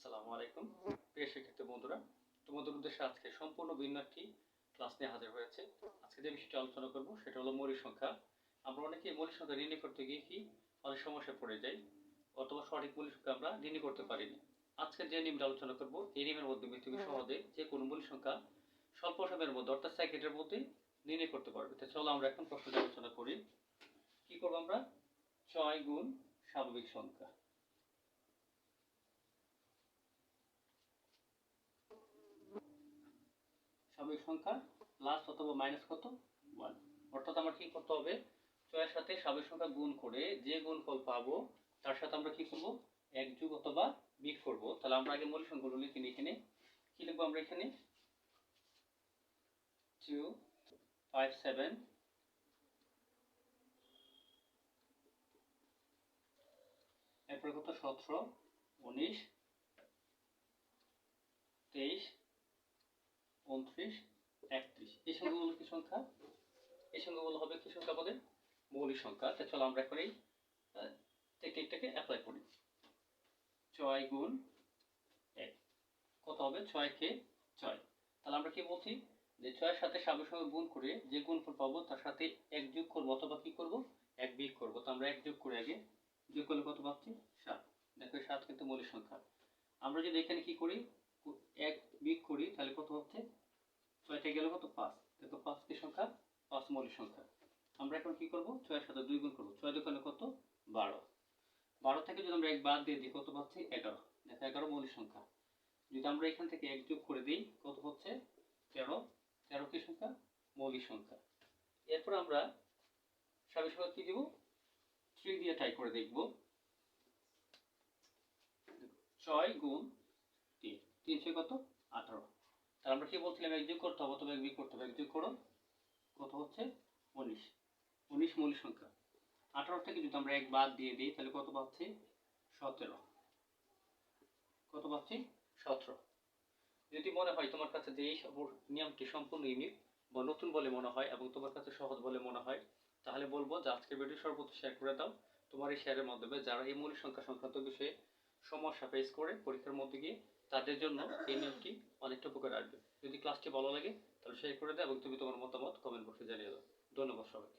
আসসালামু আলাইকুম। প্রিয় শিক্ষার্থী বন্ধুরা তোমাদের উদ্দেশ্যে আজকে সম্পূর্ণ ভিন্ন একটি ক্লাস নিয়ে হাজির হয়েছে। আজকে যে বিষয়টি আলোচনা করব সেটা হলো মৌলিক সংখ্যা। আমরা অনেকে মৌলিক সংখ্যা নির্ণয় করতে গিয়ে কি অনেক সমস্যা পড়ে যাই অথবা সঠিক মৌলিক সংখ্যা আমরা নির্ণয় করতে পারি না। আজকে যে নিয়মটা আলোচনা করব এই নিয়মের মাধ্যমে তুমি সহজে যে কোনো মৌলিক সংখ্যা স্বল্প সময়ের মধ্যে অর্থাৎ সেকেন্ডের মধ্যে নির্ণয় করতে পারবে। তো চলো আমরা এখন প্রশ্নটা আলোচনা করি। কি করব আমরা? ছয় গুণ স্বাভাবিক সংখ্যা। স্বাভাবিক সংখ্যা প্লাস অথবা মাইনাস কত? ওয়ান অর্থাৎ আমরা কি করতে হবে? ছয়ের সাথে স্বাভাবিক সংখ্যা গুণ করে যে গুণফল পাবো, তার সাথে আমরা কি করব? এক যুগ অথবা বিগ করব। তাহলে আমরা আগে মূল সংখ্যাগুলো লিখে নিই এখানে। কি লিখব আমরা এখানে? টু ফাইভ সেভেন এরপরে কত? সতেরো, উনিশ, তেইশ উনত্রিশ, একত্রিশ। এই সংখ্যাগুলো কি সংখ্যা? এই সংখ্যাগুলো হবে কি সংখ্যা আমাদের? মৌলিক সংখ্যা। তা চলো আমরা এখন এই টেকনিকটাকে অ্যাপ্লাই করি। ছয় গুণ এক। কত হবে? ছয় কে? ছয়। তাহলে আমরা কি বলছি? যে ছয়ের সাথে স্বাভাবিক সঙ্গে গুণ করে যে গুণফল পাবো, তার সাথে এক যোগ করব অথবা কি করব? এক বিয়োগ করব। তো আমরা এক যোগ করে আগে যোগ করলে কত পাচ্ছি? সাত। দেখো সাত কিন্তু মৌলিক সংখ্যা। আমরা যদি এখানে কি করি? এক বিয়োগ করি, তাহলে কত হচ্ছে? ছয়টা গেল কত? পাঁচ। দেখো পাঁচ কি সংখ্যা, পাঁচ মৌলিক সংখ্যা। আমরা এখন কি করব? ছয়ের সাথে দুই গুণ করব। ছয় দোকানে কত? বারো। বারো থেকে যদি আমরা এক বাদ দিয়ে দিই, কত পাচ্ছি? এগারো। দেখো, এগারো মৌলিক সংখ্যা। যদি আমরা এখান থেকে এক যোগ করে দিই, কত হচ্ছে? তেরো। তেরো কি সংখ্যা? মৌলিক সংখ্যা। এরপর আমরা স্বাভাবিক সংখ্যা কি দিব? থ্রি দিয়ে ট্রাই করে দেখব। ছয় গুণ তিন। তিন ছয় কত? আঠারো। তাহলে আমরা কি বলছিলাম? এক যোগ করতে হবে অথবা এক বিয়োগ করতে হবে। এক যোগ করো কত হচ্ছে? উনিশ। উনিশ মৌলিক সংখ্যা। আঠারো থেকে যদি আমরা এক বাদ দিয়ে দিই, তাহলে কত পাচ্ছি? সতেরো। কত পাচ্ছি? সতেরো। যদি মনে হয় তোমার কাছে যে এই নিয়মটি সম্পূর্ণ ইউনিক বা নতুন বলে মনে হয় এবং তোমার কাছে সহজ বলে মনে হয়, তাহলে বলব যে আজকের ভিডিও সর্বোচ্চ শেয়ার করে দাও। তোমার এই শেয়ারের মাধ্যমে যারা এই মৌলিক সংখ্যা সংক্রান্ত বিষয়ে সমস্যা ফেস করে, পরীক্ষার মধ্যে গিয়ে তাদের জন্য এই নিয়মটি অনেকটা উপকার আসবে। যদি ক্লাসটি ভালো লাগে, তাহলে শেয়ার করে দাও এবং তুমি তোমার মতামত কমেন্ট বক্সে জানিয়ে দাও। ধন্যবাদ সবাইকে।